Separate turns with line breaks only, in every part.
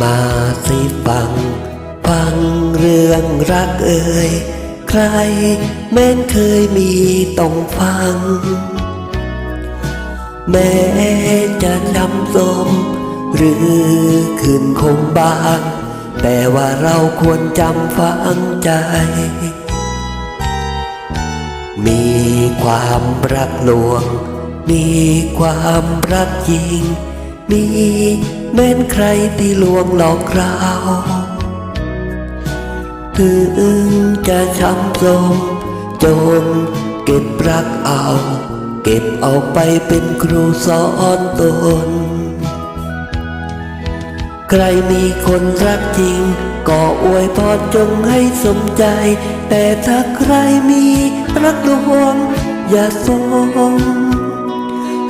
มาสิฟัง ฟังเรื่องรักเอ่ยใครแม้นเคยมีต้องฟัง แม้จะจำสม หรือคืนคงบาง แต่ว่าเราควรจำฝังใจ มีความรักลวง มีความรักจริง มีแม้นใครที่ลวงหลอกเราถึงจะช้ำทมจนเก็บรักเอา เก็บเอาไปเป็นครูสอนตน ใครมีคนรักจริง ก็อวยพรจงให้สมใจ แต่ถ้าใครมีรักลวง อย่าสม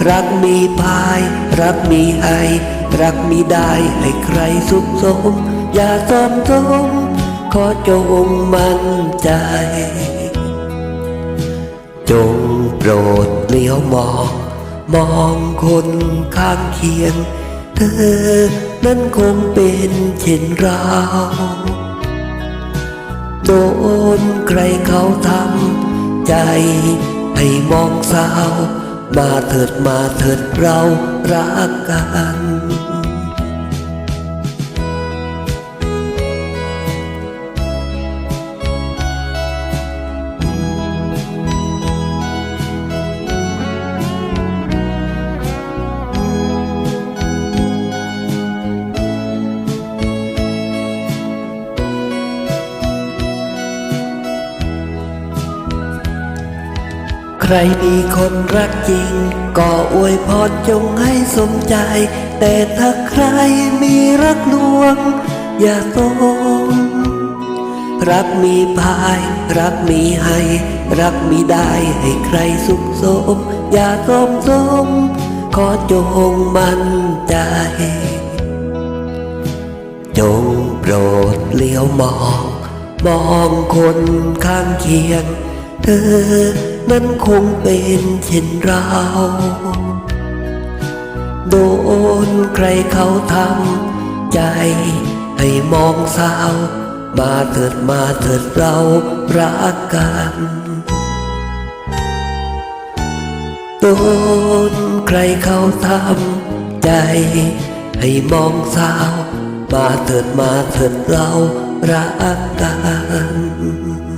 รักมีพาย รักมีให้ รักมีได้ให้ใครสุขสม อย่าสมสมขอจงมั่นใจ จงโปรดเลี้ยวมอง มองคนข้างเคียง เธอนั้นคงเป็นเช่นเราโดนใครเขาทำใจให้มองเศร้า มาเถิดมาเถิดเรารักกัน ใครมีคนรักจริง ก็อวยพรจงให้สมใจ แต่ถ้าใครมีรักลวง อย่าสมรักมีพาย รักมีให้ รักมีได้ให้ใครสุขสม อย่าสมสมขอจงมั่นใจ จงโปรดเลี้ยวมอง มองคนข้างเคียง เธอนั้นคงเป็นเช่นเรา โดนใครเขาทำใจให้มองเศร้ามาเถิดมาเถิดเรารักกันโดนใครเขาทำใจ ให้มองเศร้ามาเถิดมาเถิดเรารักกัน